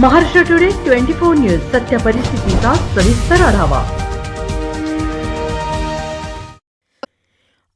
Maharashtra today twenty four news सत्य परिस्थितीचा सविस्तर आढावा.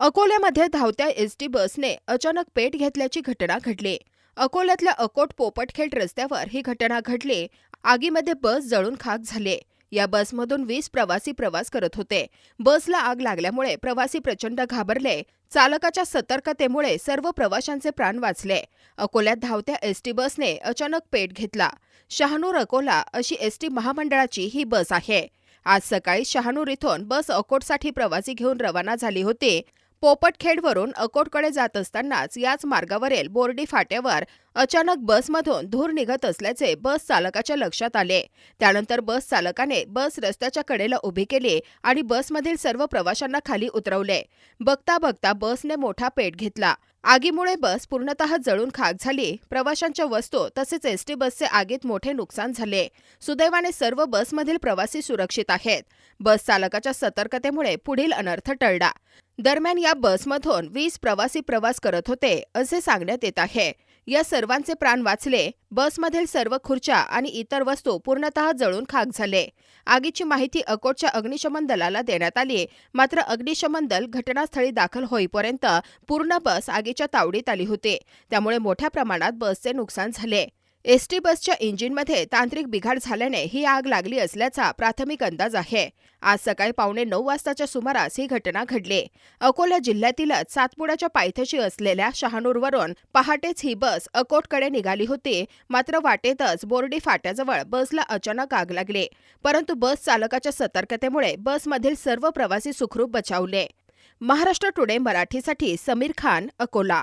अकोल्यामध्ये धावत्या एस टी बसने अचानक पेट घेतल्याची घटना घडली. अकोल्यातल्या अकोट पोपटखेड रस्त्यावर ही घटना घडली. आगीमध्ये बस जळून खाक झाले. या बसमधून वीस प्रवासी प्रवास करत होते. बसला आग लागल्यामुळे प्रवासी प्रचंड घाबरले. चालकाच्या सतर्कतेमुळे सर्व प्रवाशांचे प्राण वाचले. अकोल्यात धावत्या एस टी बसने अचानक पेट घेतला. शहानूर अकोला अशी एसटी महामंडळाची ही बस आहे. आज सकाळी शहानूर इथून बस अकोटसाठी प्रवासी घेऊन रवाना झाली होती. पोपटखेडवरून अकोटकडे जात असतानाच याच मार्गावरील बोर्डी फाट्यावर अचानक बसमधून धूर निघत असल्याचे बस चालकाच्या लक्षात आले. त्यानंतर बस चालकाने बस रस्त्याच्या कडेला उभी केली आणि बसमधील सर्व प्रवाशांना खाली उतरवले. बघता बघता बसने मोठा पेट घेतला. आगीमुळे बस पूर्णतः जळून खाक झाली. प्रवाशांच्या वस्तू तसेच एसटी बसचे आगीत मोठे नुकसान झाले. सुदैवाने सर्व बसमधील प्रवासी सुरक्षित आहेत. बस चालकाच्या सतर्कतेमुळे पुढील अनर्थ टळला. दरम्यान या बसमधून वीस प्रवासी प्रवास करत होते असे सांगण्यात येत आहे. या सर्वांचे प्राण वाचले बसमधील सर्व खुर्च्या आणि इतर वस्तू पूर्णतः जळून खाक झाले. आगीची माहिती अकोटच्या अग्निशमन दलाला देण्यात आली. मात्र अग्निशमन दल घटनास्थळी दाखल होईपर्यंत पूर्ण बस आगीच्या तावडीत आली होती. त्यामुळे मोठ्या प्रमाणात बसचे नुकसान झाले. एसटी बसच्या इंजिनमध्ये तांत्रिक बिघाड झाल्याने ही आग लागली असल्याचा प्राथमिक अंदाज आहे. आज सकाळी पावणे नऊ वाजताच्या सुमारास ही घटना घडली. अकोला जिल्ह्यातीलच सातपुड्याच्या पायथ्याशी असलेल्या शहानूरवरून पहाटेच ही बस अकोटकडे निघाली होती. मात्र वाटेतच बोर्डी फाट्याजवळ बसला अचानक आग लागली. परंतु बस चालकाच्या सतर्कतेमुळे बसमधील सर्व प्रवासी सुखरूप बचावले. महाराष्ट्र टुडे मराठीसाठी समीर खान अकोला.